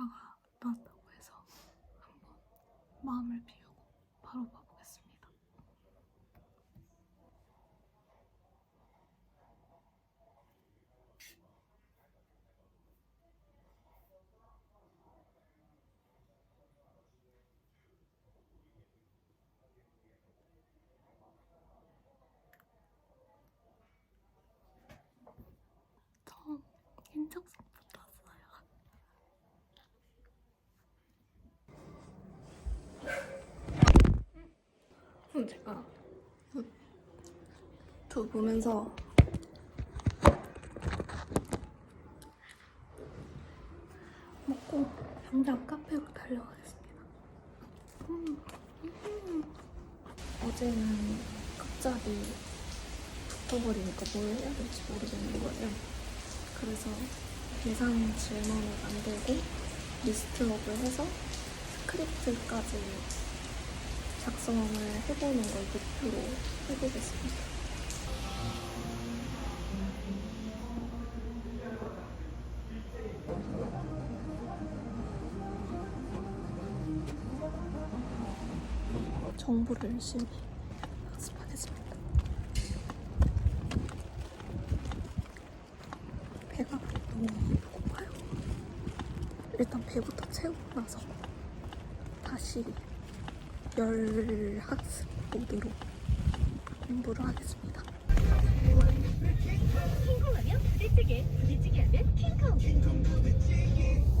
결과가 나왔다고 해서 한번 마음을 비우고 바로 봐보겠습니다. 처음 인적성 붙었어요. 그럼 제가 두 보면서 먹고 당장 카페로 달려가겠습니다. 음, 음. 어제는 갑자기 붙어버리니까 뭘 해야 될지 모르겠는 거예요. 그래서 예상 질문을 만들고 리스트업을 해서 스크립트까지 작성을 해보는 걸 목표로 해보겠습니다. 정보를 열심히 학습하겠습니다. 배가 너무 고파요. 일단 배부터 채우고 나서 다시 열 학습 모드로 공부를 하겠습니다. 킹콩 하면 부대찌개, 부대찌개 하면 킹콩. 오.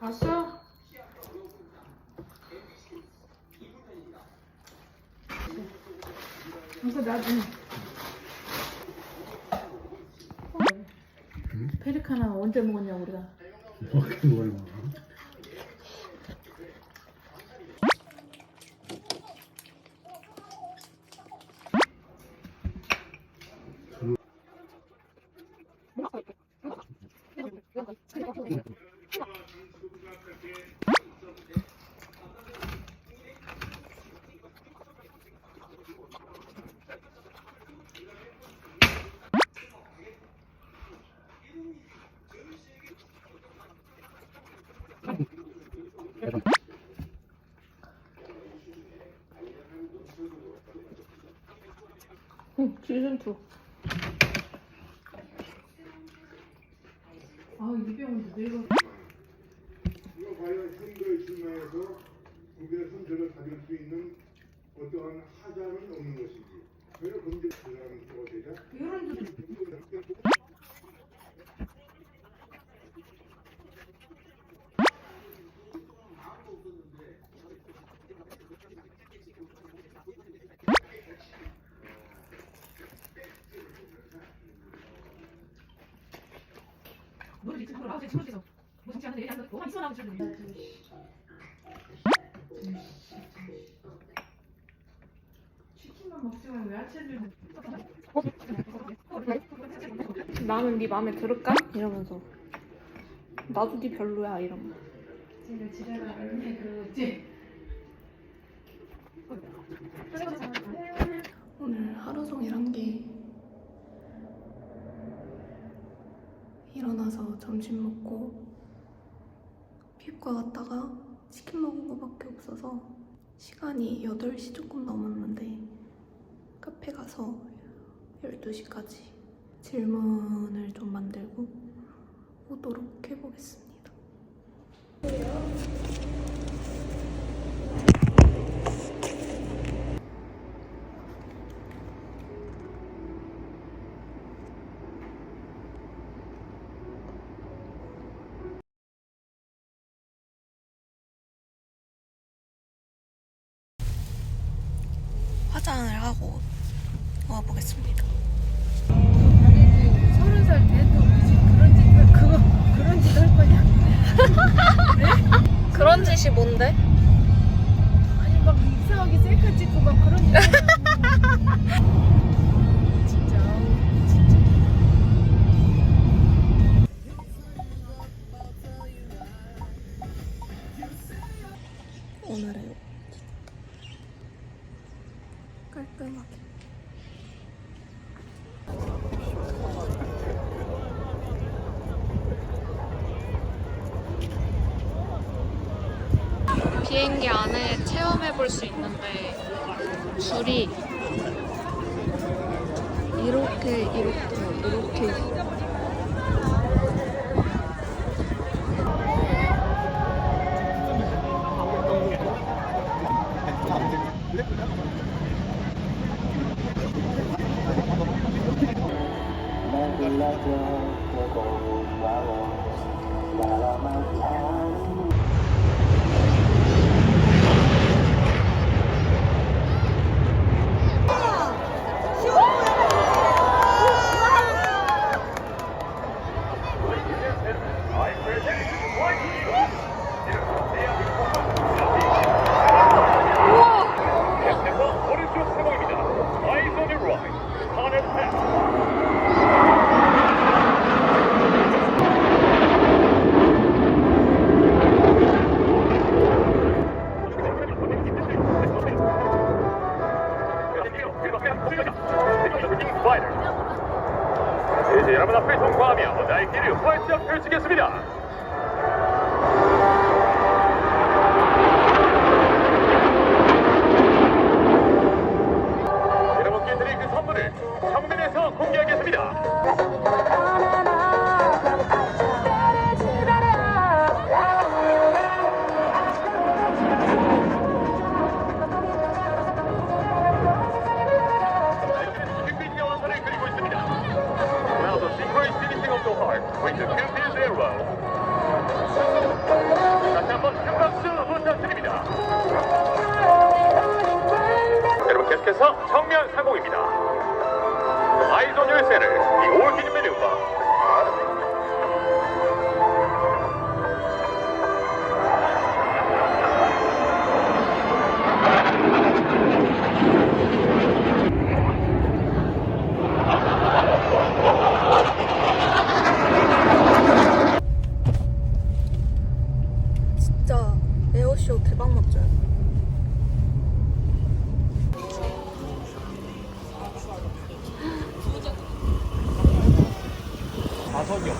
봤어? 이거 나중에 페리카나 언제 먹었냐 우리가 먹긴 뭘 먹어? 응, 시즌 2. 아 이병헌도 내가 이거. 과연 선거에 출마해서 국민의 선택을 가질 수 있는 어떠한 하자는 없는 것인지. 검증 들어가는 수가 되자 이런 줄 아버지 친구께서 뭐 진짜 하는데 얘기하는 거 뭐가 있어 나오지 치킨만 먹지 말고 야채를 나는 네 마음에 들을까? 이러면서. 나도 네 별로야, 이러면. 제가 지랄을 그 이제 오늘 하루 종일 한게 일어나서 점심 먹고 피부과 갔다가 치킨 먹은 거밖에 없어서 시간이 8시 조금 넘었는데 카페 가서 12시까지 질문을 좀 만들고 오도록 해보겠습니다. 화장을 하고 와보겠습니다. 서른 살 돼도 그런 짓을 그거 그런 짓 할 거냐? 네? 그런 짓이 뭔데? 아니 막 이상하게 셀카 찍고 막 그런 짓. 비행기 안에 체험해 볼 수 있는데 줄이 이렇게 이렇게 이렇게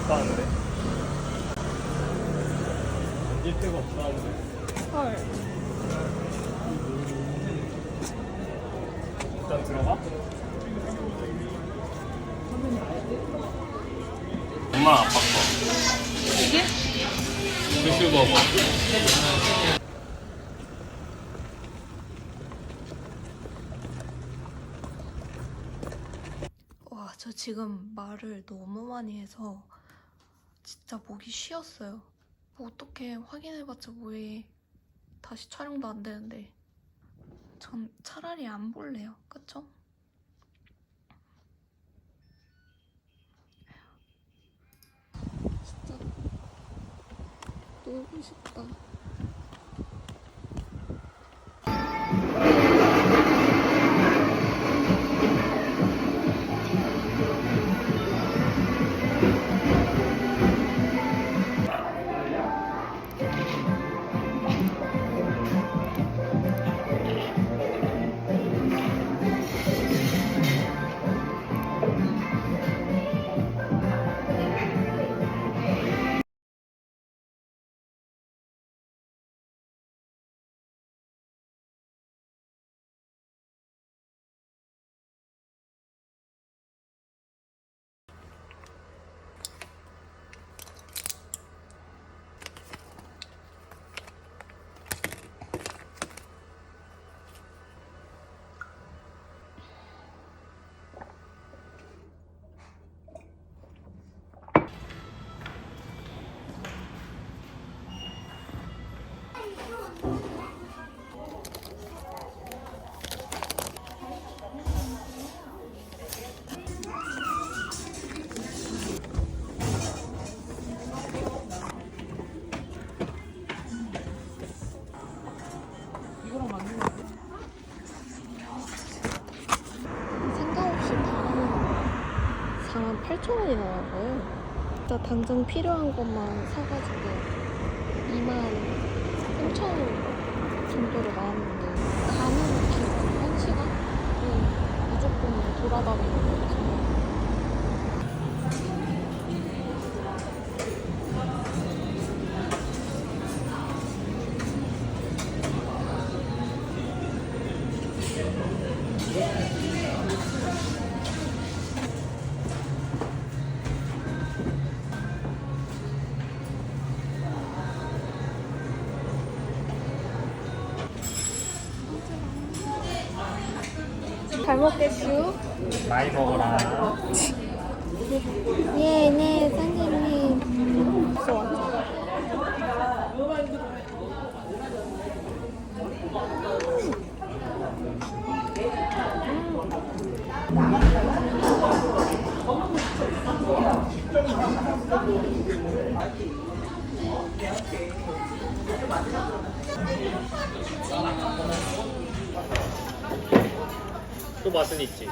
없다는데. 앉을 데가 없다는데. 헐. 일단 들어가. 엄마 아빠 거. 이게? 스시버거. 와, 저 지금 말을 너무 많이 해서 진짜 목이 쉬었어요. 뭐 어떻게 확인해봤자 뭐해. 다시 촬영도 안 되는데. 전 차라리 안 볼래요. 그쵸? 진짜 놀고 싶다. 8,000원이 나와요. 진짜 당장 필요한 것만 사가지고 2만 3천 정도로 나왔는데 가는 길 1시간은 무조건 돌아다니는 거죠. 예, 네, 선생님. 또 맛은 있지.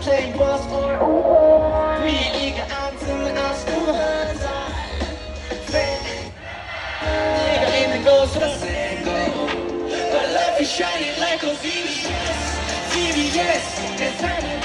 play boss was for Me eager arms and to Nigga in the ghost of a single But life is shining like a VVS VVS, it's time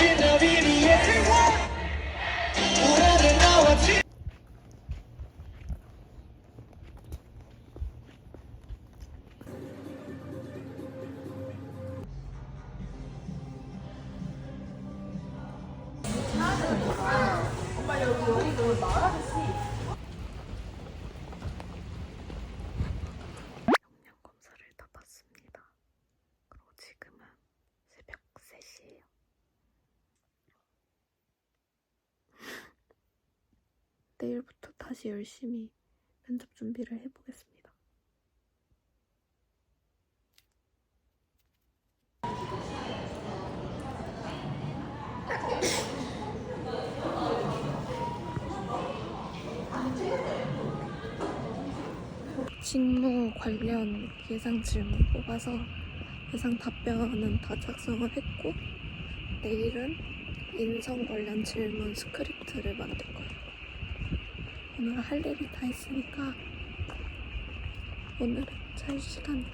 내일부터 다시 열심히 면접 준비를 해보겠습니다. 직무 관련 예상 질문 뽑아서 예상 답변은 다 작성을 했고 내일은 인성 관련 질문 스크립트를 만들 거예요. 오늘 할 일이 다 있으니까 오늘은 잘 시간.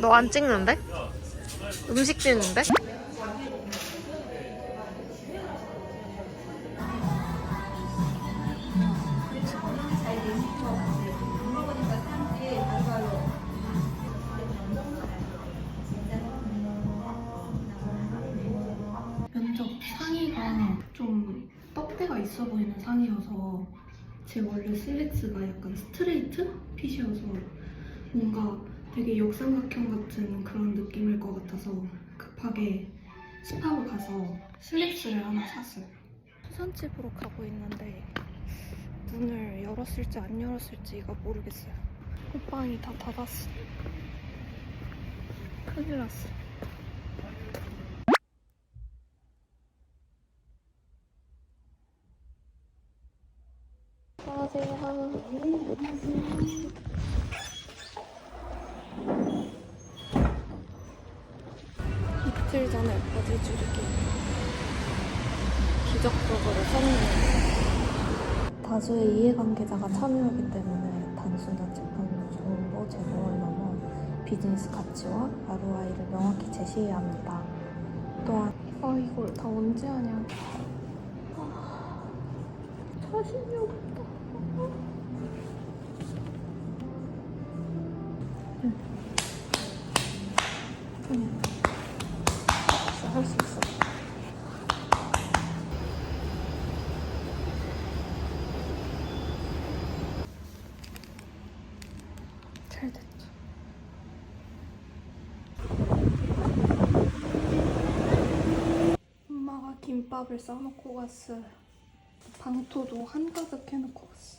너 안 찍는데? 음식 찍는데? 보이는 상의여서 제 원래 슬랙스가 약간 스트레이트 핏이어서 뭔가 되게 역삼각형 같은 그런 느낌일 것 같아서 급하게 스파브 가서 슬랙스를 하나 샀어요. 수산집으로 가고 있는데 문을 열었을지 안 열었을지가 모르겠어요. 옷방이 다 닫았어. 큰일 났어. 안녕하세요. 이틀 전에 바지 줄이기 기적적으로 성공. 다수의 이해관계자가 참여하기 때문에 단순한 제품 정보 제공을 넘어 비즈니스 가치와 ROI를 명확히 제시해야 합니다. 또한 아 이걸 다 언제 하냐. 46. 김밥을 싸놓고 갔어요. 방토도 한가득 해놓고 갔어.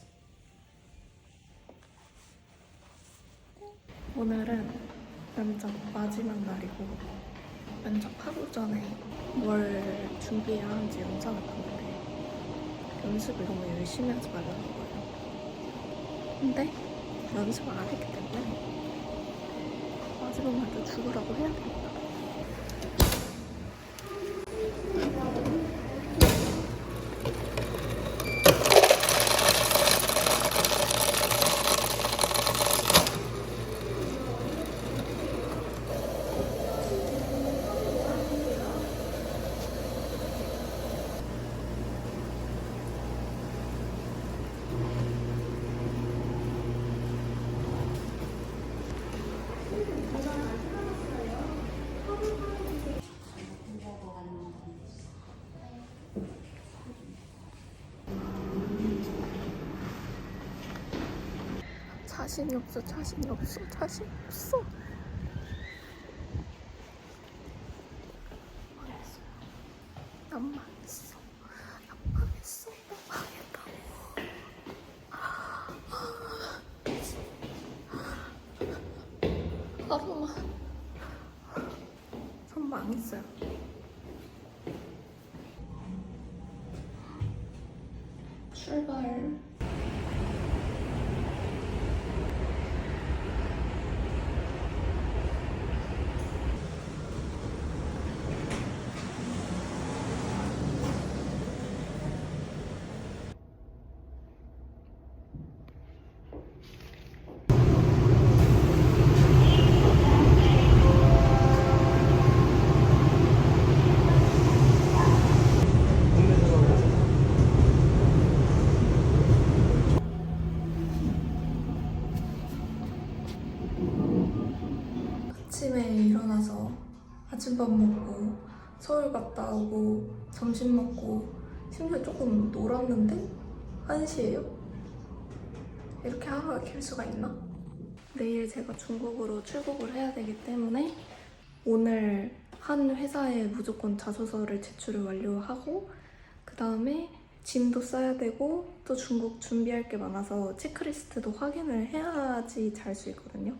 오늘은 면접 마지막 날이고 면접 하루 전에 뭘 준비해야 하는지 영상을 봤는데 연습을 너무 열심히 하지 말라는 거예요. 근데 연습을 안 했기 때문에 마지막 날도 죽으라고 해야 되겠다. 자신이 없어, 자신이 없어, 자신이 없어. 망했어. 난 망했어. 난 망했어. 난 망했다고. 하루만. 전 망했어요. 출발. 아침에 일어나서 아침밥 먹고 서울 갔다 오고 점심 먹고 심지어 조금 놀았는데 1시예요? 이렇게 하루가 길 수가 있나? 내일 제가 중국으로 출국을 해야 되기 때문에 오늘 한 회사에 무조건 자소서를 제출을 완료하고 그 다음에 짐도 싸야 되고 또 중국 준비할 게 많아서 체크리스트도 확인을 해야지 잘 수 있거든요.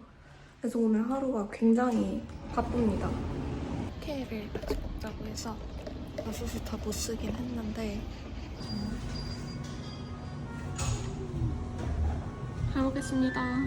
그래서 오늘 하루가 굉장히 바쁩니다. 케이를 같이 먹자고 해서 자소서 다못 쓰긴 했는데 잘 먹겠습니다.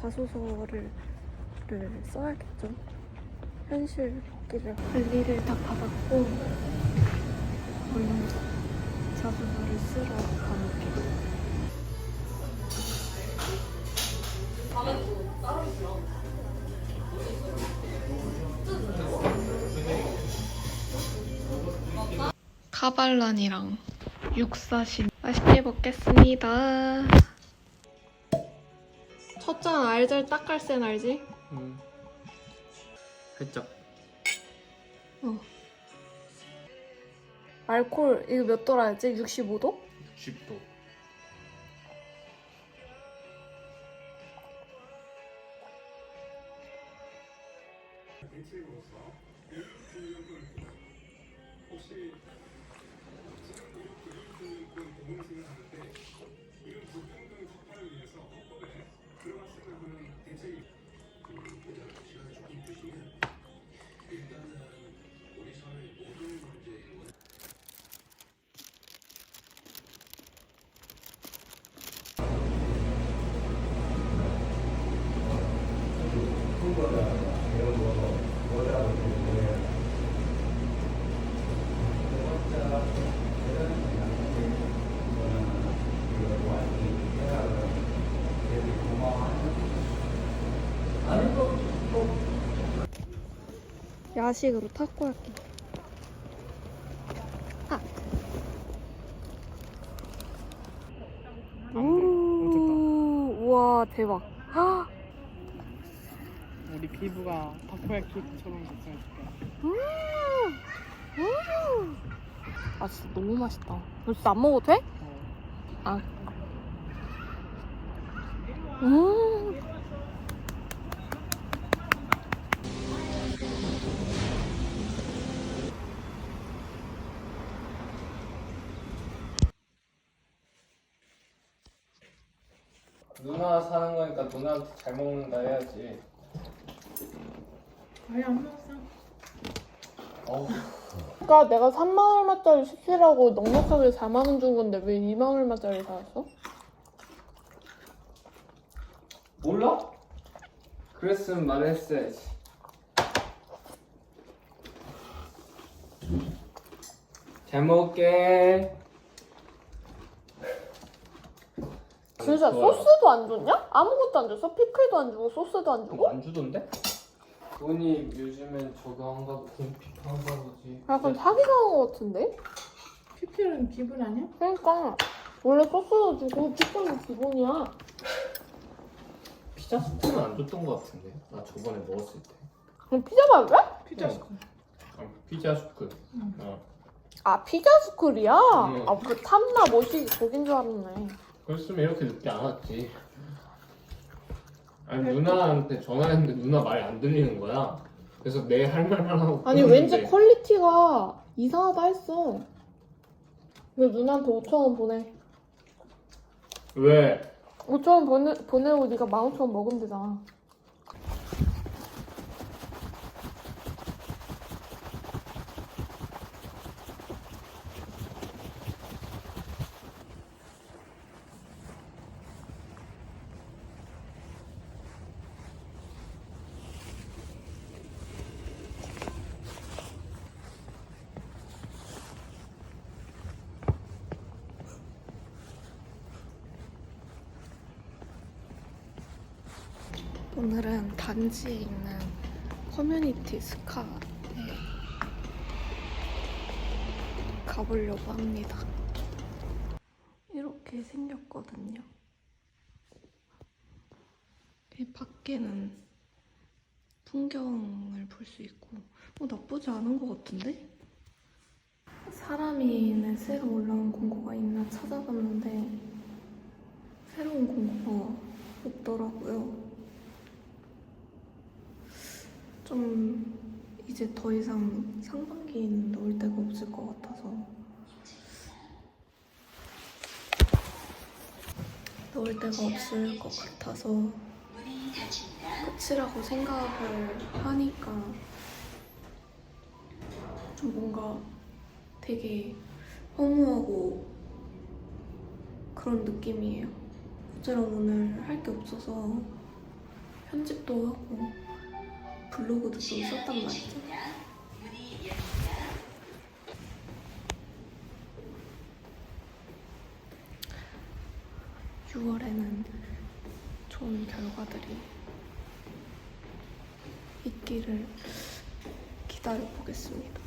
자소서를 를 써야겠죠. 현실 복귀를 관리를 다 받았고 얼른 자소서를 쓰러 가볼게요. 카발란이랑 육사신 맛있게 먹겠습니다. 첫잔 알잘 딱갈센 알지? 음. 살짝. 어. 알콜 이거 몇 도라였지? 65도? 60도. 야식으로 타코야끼. 아. 오, 우와 대박. 헉, 우리 피부가 타코야키처럼 됐으면 좋겠다. 음, 음. 아 진짜 너무 맛있다. 이거 진짜 안 먹어도 돼? 아. 음. 누나 사는 거니까 누나한테 잘 먹는다 해야지. 아예 안 먹었어. 어우, 그러니까 내가 3만 얼마짜리 시키라고 넉넉하게 4만 원 준 건데 왜 2만 얼마짜리 사왔어? 몰라? 그랬으면 말을 했어야지. 잘 먹을게. 진짜 좋아요. 소스도 안 줬냐? 아무것도 안 줬어? 피클도 안 주고 소스도 안 주고? 안 주던데? 돈이 요즘엔 저거 한가 공피파 한가 보지. 약간 사기당한 것 같은데? 피클은 기분 아니야? 그러니까 원래 소스도 주고 피클도 기본이야 피자 스프는 안 줬던 거 같은데. 나 저번에 먹었을 때. 그럼 피자 말이야? 피자 응. 스쿨. 어, 피자 스프. 응. 어. 아 피자 스쿨이야? 응. 아그 탐나 뭐지 거긴 줄 알았네 그랬으면 이렇게 늦게 안 왔지. 아니 누나한테 전화했는데 누나 말이 안 들리는 거야. 그래서 내 할 말만 하고. 아니 끊었는데. 왠지 퀄리티가 이상하다 했어 왜 누나한테 5천 원 보내 왜? 5천 원 보내, 보내고 네가 15,000원 먹으면 되잖아 단지에 있는 커뮤니티 스카에 가보려고 합니다. 이렇게 생겼거든요. 이 밖에는 풍경을 볼 수 있고 어, 나쁘지 않은 것 같은데? 사람이 있는 새로 올라온 공고가 있나 찾아봤는데 새로운 공고가 없더라고요. 좀 이제 더 이상 상반기에는 넣을 데가 없을 것 같아서 넣을 데가 없을 것 같아서 끝이라고 생각을 하니까 좀 뭔가 되게 허무하고 그런 느낌이에요. 어제랑 오늘 할 게 없어서 편집도 하고 블로그도 좀 썼단 말이죠. (6월에는) 좋은 결과들이 있기를 기다려 보겠습니다.